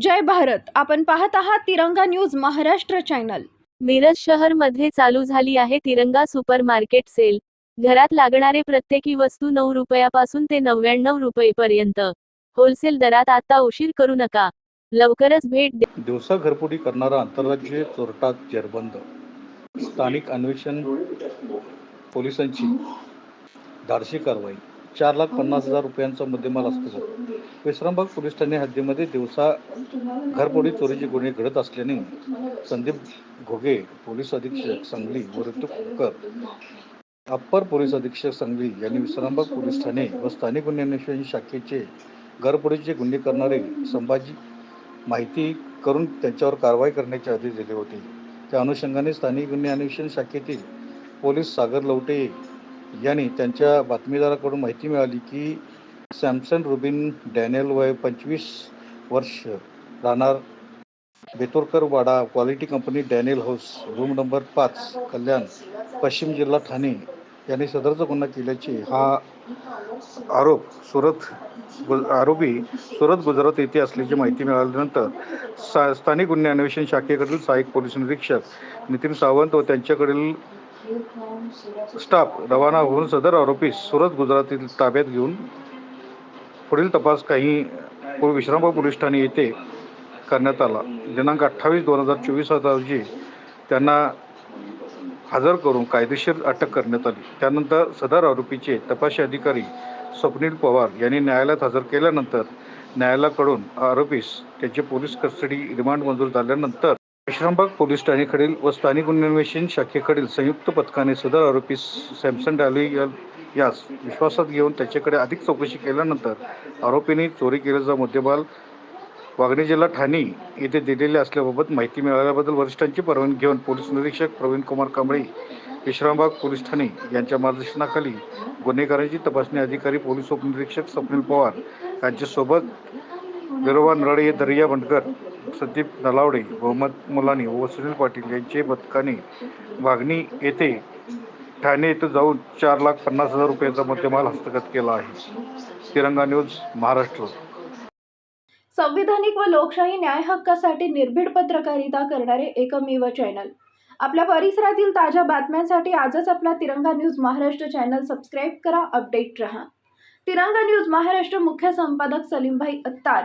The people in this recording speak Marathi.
जय भारत. आपण पाहत आहात तिरंगा न्यूज महाराष्ट्र चॅनल. मिरज शहरमध्ये चालू झाली आहे तिरंगा सुपर मार्केट सेल. घरात लागणारे प्रत्येकी वस्तू नऊ रुपयापासून ते नव्याण्णव रुपयेपर्यंत. होलसेल दरात आता उशीर करू नका. लवकरच भेट द्या दिवसा घरपुडी करणारा आंतरराज्यीय चोरटा जेरबंद. स्थानिक अन्वेषण पोलिसांची धाडशी कारवाई. चार लाख पन्नास हजार रुपयांचा मुद्देमाल असतो विश्रामबाग पोलीस ठाणे हद्दीमध्ये दिवसा घरपोडी चोरीचे गुन्हे घडत असल्याने संदीप घोगे पोलीस अधीक्षक सांगली व ऋतू अप्पर पोलीस अधीक्षक सांगली यांनी विश्रामबाग पोलीस ठाणे व स्थानिक गुन्हे अन्वेषण शाखेचे घरपोडीचे गुन्हे करणारे संभाजी माहिती करून त्यांच्यावर कारवाई करण्याचे आदेश दिले होते. त्या अनुषंगाने स्थानिक गुन्हे अन्वेषण शाखेतील पोलीस सागर लवटे यांनी त्यांच्या बातमीदाराकडून माहिती मिळाली की सॅमसन रुबिन डॅनियल वय पंचवीस वर्ष राहणार Betorkar Wada quality company Daniel house room number पाच कल्याण पश्चिम जिल्हा ठाणे यांनी सदरचा गुन्हा केल्याचे हा आरोप सुरत आरोपी सुरत गुजरात येथे असल्याची माहिती मिळाल्यानंतर सा स्थानिक गुन्हे अन्वेषण शाखेकडील सहाय्यक पोलीस निरीक्षक नितीन सावंत व त्यांच्याकडील स्टाफ रवाना होऊन सदर आरोपीस सुरत गुजरातील ताब्यात घेऊन पुढील तपास काही पो- विश्रामबाग पोलीस ठाणे येथे करण्यात आला. दिनांक अठ्ठावीस दोन हजार चोवीस रोजी त्यांना हजर करून कायदेशीर अटक करण्यात आली. त्यानंतर सदर आरोपीचे तपासी अधिकारी स्वप्नील पवार यांनी न्यायालयात हजर केल्यानंतर न्यायालयाकडून आरोपीस त्याचे पोलीस कस्टडी रिमांड मंजूर झाल्यानंतर विश्रामबाग पोलीस ठाणेकडील व स्थानिक गुन्हेन्वेषण शाखेकडील संयुक्त पथकाने सदर आरोपी सॅमसन डाली यास विश्वासात घेऊन त्याच्याकडे अधिक चौकशी केल्यानंतर आरोपीने चोरी केलेला मुद्देमाल वागणे जिल्हा ठाणे येथे दिलेले असल्याबाबत माहिती मिळाल्याबद्दल वरिष्ठांची परवानगी घेऊन पोलीस निरीक्षक प्रवीण कुमार कांबळे विश्रामबाग पोलीस ठाणे यांच्या मार्गदर्शनाखाली गुन्हेगारांची तपासणी अधिकारी पोलीस उपनिरीक्षक स्वप्नील पवार यांच्यासोबत बिरोबा नरळे दर्या भंडकर संदीप नलावडे बहुमत मुलानी व सुनील पाटील यांचे पथकाने वाघणी येथे ठाणे येथे जाऊन चार लाख पन्नास हजार रुपयांचा मध्यमाल हस्तगत केला आहे. तिरंगा न्यूज महाराष्ट्र. संविधानिक व लोकशाही न्याय हक्कासाठी निर्भीड पत्रकारिता करणारे एकमेव चॅनल. आपल्या परिसरातील ताज्या बातम्यांसाठी आजच आपला Tiranga news Maharashtra channel subscribe करा अपडेट रहा. तिरंगा न्यूज महाराष्ट्र मुख्य संपादक सलीमभाई अत्तार.